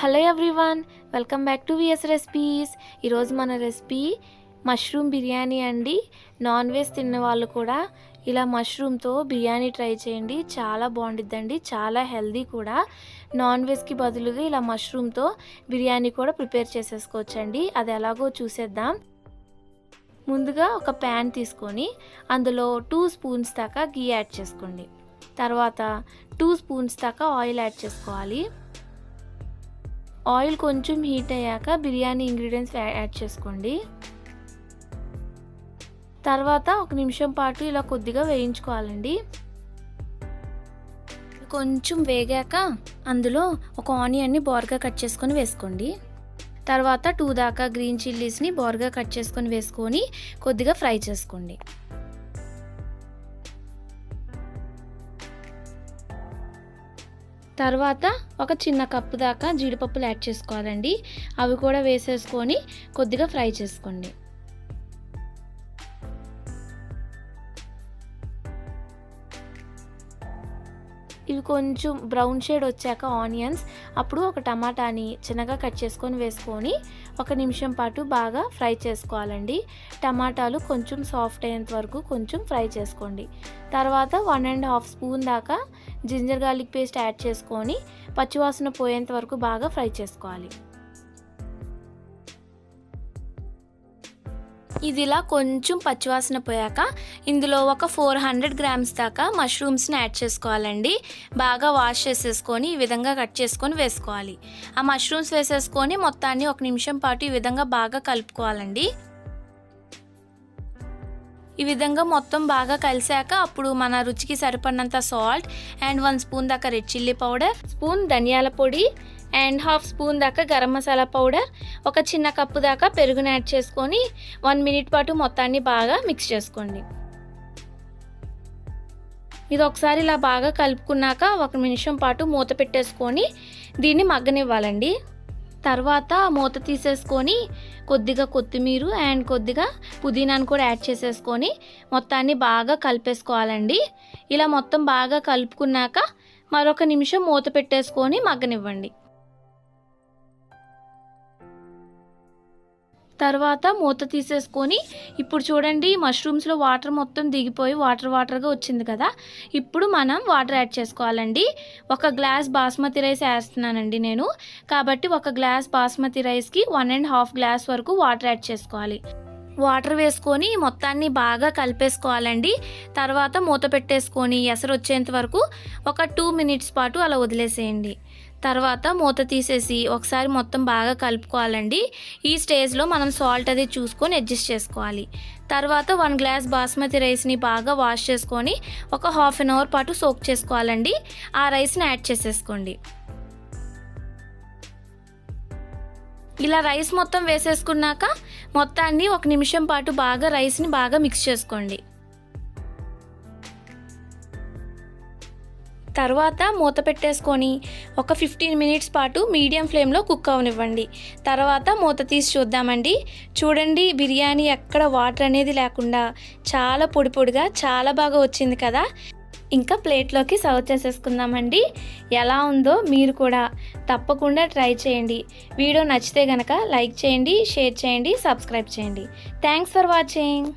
Hello everyone welcome back to VS recipes. ఈరోజు మన recipe mushroom biryani అండి. నాన్ వెజ్ తిన్న వాళ్ళు కూడా ఇలా మష్రూమ్తో బిర్యానీ ట్రై చేయండి. చాలా బాగుంటుందండి చాలా హెల్దీ కూడా. నాన్ వెజ్కి బదులుగా ఇలా మష్రూమ్తో బిర్యానీ కూడా ప్రిపేర్ చేసేసుకోవచ్చండి. అది ఎలాగో చూసేద్దాం. ముందుగా ఒక ప్యాన్ తీసుకొని అందులో టూ స్పూన్స్ దాకా గీ యాడ్ చేసుకోండి. తర్వాత టూ స్పూన్స్ దాకా ఆయిల్ యాడ్ చేసుకోవాలి. ఆయిల్ కొంచెం హీట్ అయ్యాక బిర్యానీ ఇంగ్రీడియంట్స్ యాడ్ చేసుకోండి. తర్వాత ఒక నిమిషం పాటు ఇలా కొద్దిగా వేయించుకోవాలండి. కొంచెం వేగాక అందులో ఒక ఆనియన్ని బోర్గా కట్ చేసుకొని వేసుకోండి. తర్వాత టూ దాకా గ్రీన్ చిల్లీస్ని బోర్గా కట్ చేసుకొని వేసుకొని కొద్దిగా ఫ్రై చేసుకోండి. తర్వాత ఒక చిన్న కప్పు దాకా జీడిపప్పులు యాడ్ చేసుకోవాలండి. అవి కూడా వేసేసుకొని కొద్దిగా ఫ్రై చేసుకోండి. ఇవి కొంచెం బ్రౌన్ షేడ్ వచ్చాక ఆనియన్స్. అప్పుడు ఒక టమాటాని చిన్నగా కట్ చేసుకొని వేసుకొని ఒక నిమిషం పాటు బాగా ఫ్రై చేసుకోవాలండి. టమాటాలు కొంచెం సాఫ్ట్ అయ్యేంత వరకు కొంచెం ఫ్రై చేసుకోండి. తర్వాత వన్ అండ్ హాఫ్ స్పూన్ దాకా జింజర్ గార్లిక్ పేస్ట్ యాడ్ చేసుకొని పచ్చివాసన పోయేంత వరకు బాగా ఫ్రై చేసుకోవాలి. ఇది ఇలా కొంచెం పచ్చివాసన పోయాక ఇందులో ఒక ఫోర్ హండ్రెడ్ గ్రామ్స్ దాకా మష్రూమ్స్ని యాడ్ చేసుకోవాలండి. బాగా వాష్ చేసేసుకొని ఈ విధంగా కట్ చేసుకొని వేసుకోవాలి. ఆ మష్రూమ్స్ వేసేసుకొని మొత్తాన్ని ఒక నిమిషం పాటు ఈ విధంగా బాగా కలుపుకోవాలండి. ఈ విధంగా మొత్తం బాగా కలిసాక అప్పుడు మన రుచికి సరిపడినంత సాల్ట్ అండ్ వన్ స్పూన్ దాకా రెడ్ చిల్లీ పౌడర్ స్పూన్ ధనియాల పొడి అండ్ హాఫ్ స్పూన్ దాకా గరం మసాలా పౌడర్ ఒక చిన్న కప్పు దాకా పెరుగును యాడ్ చేసుకొని వన్ మినిట్ పాటు మొత్తాన్ని బాగా మిక్స్ చేసుకోండి. ఇది ఒకసారి ఇలా బాగా కలుపుకున్నాక ఒక నిమిషం పాటు మూత పెట్టేసుకొని దీన్ని మగ్గనివ్వాలండి. తర్వాత మూత తీసేసుకొని కొద్దిగా కొత్తిమీర అండ్ కొద్దిగా పుదీనాను కూడా యాడ్ చేసేసుకొని మొత్తాన్ని బాగా కలిపేసుకోవాలండి. ఇలా మొత్తం బాగా కలుపుకున్నాక మరొక నిమిషం మూత పెట్టేసుకొని మగ్గనివ్వండి. తర్వాత మూత తీసేసుకొని ఇప్పుడు చూడండి మష్రూమ్స్లో వాటర్ మొత్తం దిగిపోయి వాటర్ వాటర్గా వచ్చింది కదా. ఇప్పుడు మనం వాటర్ యాడ్ చేసుకోవాలండి. ఒక గ్లాస్ బాస్మతి రైస్ వేస్తున్నానండి నేను. కాబట్టి ఒక గ్లాస్ బాస్మతి రైస్కి వన్ అండ్ హాఫ్ గ్లాస్ వరకు వాటర్ యాడ్ చేసుకోవాలి. వాటర్ వేసుకొని మొత్తాన్ని బాగా కలిపేసుకోవాలండి. తర్వాత మూత పెట్టేసుకొని ఎసరు వచ్చేంత వరకు ఒక టూ మినిట్స్ పాటు అలా వదిలేసేయండి. తర్వాత మూత తీసేసి ఒకసారి మొత్తం బాగా కలుపుకోవాలండి. ఈ స్టేజ్లో మనం సాల్ట్ అది చూసుకొని అడ్జస్ట్ చేసుకోవాలి. తర్వాత వన్ గ్లాస్ బాస్మతి రైస్ని బాగా వాష్ చేసుకొని ఒక హాఫ్ అన్ అవర్ పాటు సోక్ చేసుకోవాలండి. ఆ రైస్ని యాడ్ చేసేసుకోండి. ఇలా రైస్ మొత్తం వేసేసుకున్నాక మొత్తాన్ని ఒక నిమిషం పాటు బాగా రైస్ని బాగా మిక్స్ చేసుకోండి. తర్వాత మూత పెట్టేసుకొని ఒక ఫిఫ్టీన్ మినిట్స్ పాటు మీడియం ఫ్లేమ్లో కుక్ అవనివ్వండి. తర్వాత మూత తీసి చూద్దామండి. చూడండి బిర్యానీ ఎక్కడ వాటర్ అనేది లేకుండా చాలా పొడి పొడిగా చాలా బాగా వచ్చింది కదా. ఇంకా ప్లేట్లోకి సర్వ్ చేసేసుకుందామండి. ఎలా ఉందో మీరు కూడా తప్పకుండా ట్రై చేయండి. వీడియో నచ్చితే కనుక లైక్ చేయండి షేర్ చేయండి సబ్స్క్రైబ్ చేయండి. Thanks for watching.